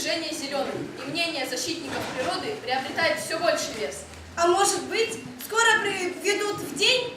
Движение зеленых, и мнение защитников природы приобретает все больший вес. А может быть, скоро приведут в день,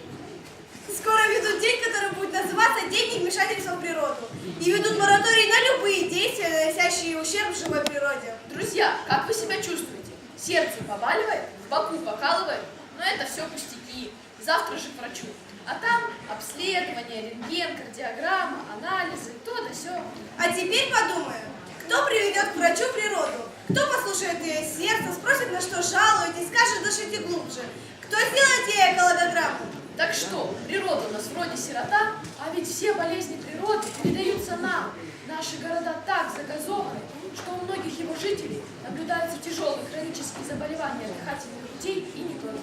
скоро ведут день, который будет называться День невмешательства в природу. И ведут мораторий на любые действия, наносящие ущерб живой природе. Друзья, как вы себя чувствуете? Сердце побаливает, в боку покалывает, но это все пустяки. Завтра же к врачу. А там обследование, рентген, кардиограмма, анализы, то да сё. А теперь подумаем, кто приведет к врачу природу? Кто послушает ее сердце, спросит, на что жалуетесь, скажет, дышите глубже? Кто сделает ей экологограмму? Так что, природа у нас вроде сирота, а ведь все болезни природы передаются нам. Наши города так загазованы, что у многих его жителей наблюдаются тяжелые хронические заболевания дыхательных путей и не только.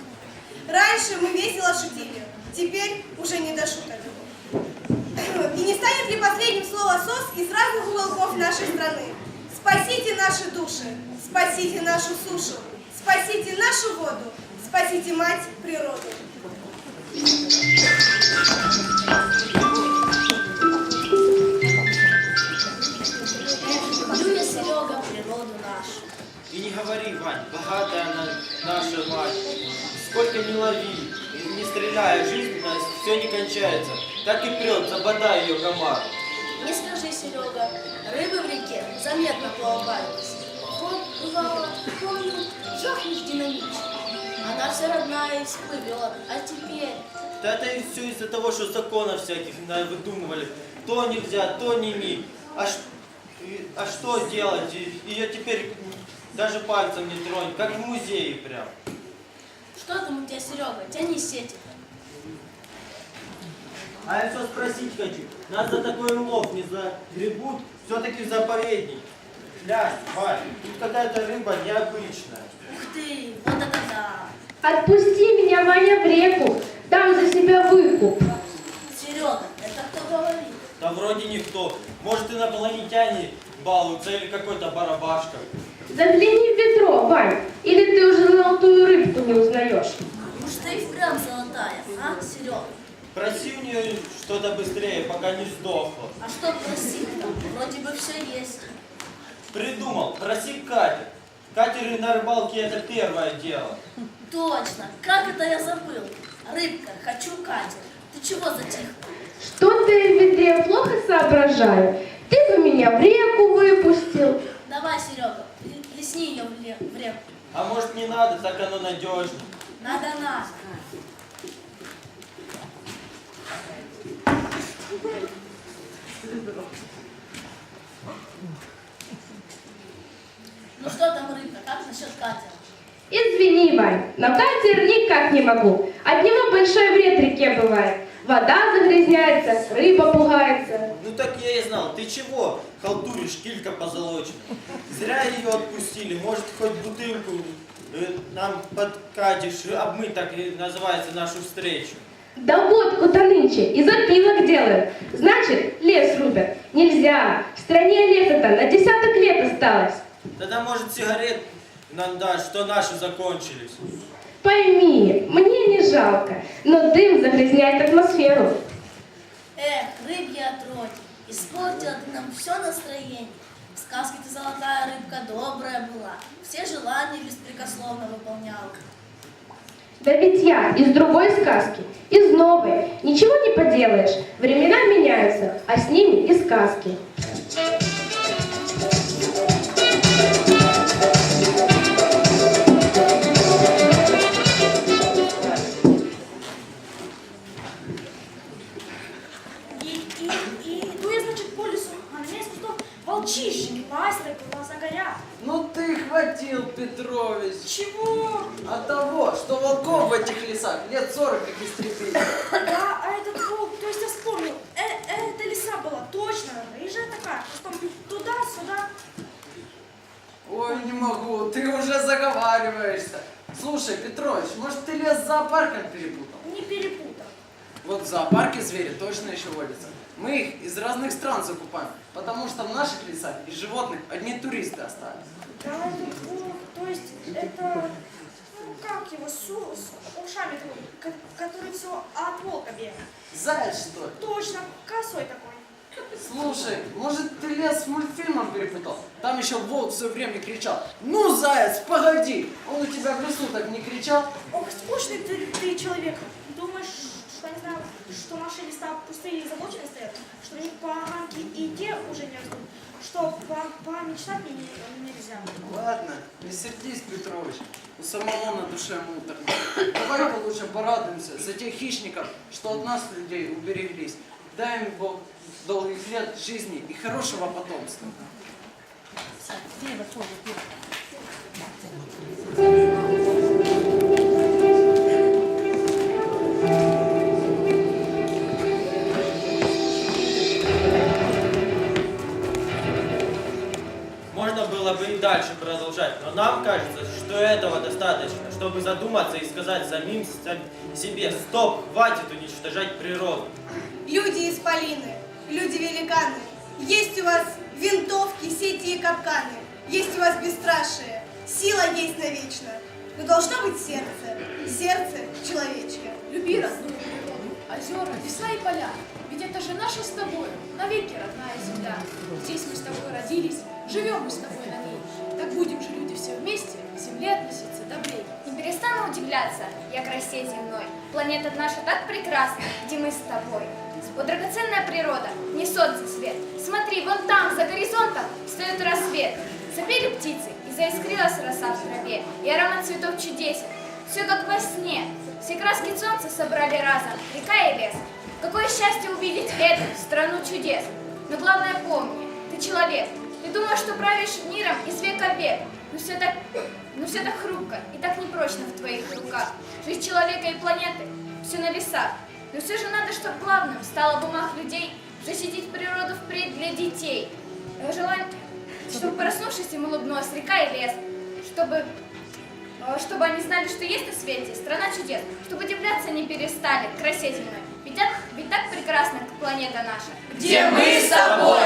Раньше мы весело шутили, теперь уже не до шуток. И не станет ли последним слово СОС из разных уголков нашей страны? Спасите наши души, спасите нашу сушу, спасите нашу воду, спасите мать природу. Люблю я, Серега, природу нашу. И не говори, Вань, богатая она наша мать. Сколько не лови, не стреляя, жизнь у нас все не кончается. Так и прет, забодай ее комар. Не скажи, Серега, рыбы в реке заметно плавались. Вот, бывало, помню, жахнешь динамично. Она все родная и всплывет, а теперь... Да это все из-за того, что законов всяких выдумывали. То нельзя, то не ми. А, ш- а что делать? И- Ее теперь даже пальцем не тронь, как в музее прям. Что там у тебя, Серега? Тяни сети. А я все спросить хочу. Нас за такой улов не загребут, все-таки заповедник. Глянь, Вань, тут какая-то рыба необычная. Ух ты, вот это да! Отпусти меня, Ваня, в реку. Дам за себя выкуп. Серега, это кто говорит? Да вроде никто. Может инопланетяне балуются или какой-то барабашка. Загляни в ведро, Вань. Или ты уже золотую рыбку не узнаешь? Уж ты и впрямь золотая, а, Серега? Нее что-то быстрее, пока не сдохла. А что просить там? Вроде бы все есть. Придумал, проси катер. Катеры на рыбалке это первое дело. Точно, как это я забыл? Рыбка, хочу катер. Ты чего затих? Что-то я в ведре плохо соображаю. Ты бы меня в реку выпустил. Давай, Серега, л- лесни ее в реку. А может не надо, так оно надежно. Надо надо. Ну что там, рыбка, как насчет катера? Извини, Вань, но катер никак не могу. От него большой вред реке бывает. Вода загрязняется, рыба пугается. Ну так я и знал. Ты чего халтуришь, килька позолочена? Зря ее отпустили. Может, хоть бутылку э, нам подкатишь, обмыть, так и называется нашу встречу. Да водку-то нынче из опилок делают. Значит, лес рубят. Нельзя. В стране леса-то на десяток лет осталось. Тогда, может, сигарет нам дашь, что наши закончились. Пойми, мне не жалко, но дым загрязняет атмосферу. Эх, рыбья отродье, испортила ты нам все настроение. В сказке ты золотая рыбка добрая была, все желания беспрекословно выполняла. Да ведь я из другой сказки, из новой. Ничего не поделаешь. Времена меняются, а с ними и сказки. Кустов волчище, пастры, глаза горят. Ну ты хватил, Петрович, Чего? от того, что волков в этих лесах лет 40 как истребили. Да, а этот волк, то есть я вспомнил, э, э, это лиса была, точно, рыжая такая, потом туда-сюда. Ой, не могу, ты уже заговариваешься. Слушай, Петрович, может ты лес с зоопарком перепутал? Не перепутал. Вот в зоопарке звери точно еще водятся. Мы их из разных стран закупаем, потому что в наших лесах из животных одни туристы остались. Да, волк, то есть это, ну как его, с, с ушами такой, который все от волка бегает. Заяц, что ли? Точно, косой такой. Слушай, может ты лес с мультфильмом перепутал? Там еще волк все время кричал. Ну, заяц, погоди! Он у тебя в лесу так не кричал? Ох, скучный ты, ты человек. Думаешь, что наши леса пустые и забочены стоят, что них поганки и те уже не растут, что по- помечтать не- нельзя. Ладно, не сердись, Петрович. У самого на душе муторно. Давай-ка лучше порадуемся за тех хищников, что от нас, людей, убереглись. Дай им Бог долгих лет жизни и хорошего потомства. Можно было бы и дальше продолжать, но нам кажется, что этого достаточно, чтобы задуматься и сказать самим сам- себе «Стоп, хватит уничтожать природу». Люди исполины, люди-великаны, есть у вас винтовки, сети и капканы, есть у вас бесстрашие, сила есть навечно, но должно быть сердце, сердце человечье. Люби родную природу, озера, леса и поля. Ведь это же наша с тобой, навеки родная земля. Здесь мы с тобой родились, живем мы с тобой на ней. Так будем же люди все вместе к земле относиться добрее. Не перестану удивляться, я красе земной. Планета наша так прекрасна, где мы с тобой. Вот драгоценная природа, не солнце свет. Смотри, вон там, за горизонтом, встает рассвет. Запели птицы, и заискрилась роса в траве, и аромат цветов чудесен. Все как во сне. Все краски солнца собрали разом, река и лес. Какое счастье увидеть эту страну чудес. Но главное помни, ты человек. Ты думаешь, что правишь миром из века в век. Но все так, но все так хрупко и так непрочно в твоих руках. Жизнь человека и планеты все на весах. Но все же надо, чтобы главным стало в умах людей защитить природу впредь для детей. Э, Желание, чтобы проснувшись им улыбнулась река и лес, чтобы э, чтобы они знали, что есть на свете страна чудес, чтобы удивляться не перестали красе земной. Ведь так, ведь так прекрасна планета наша. Где мы с тобой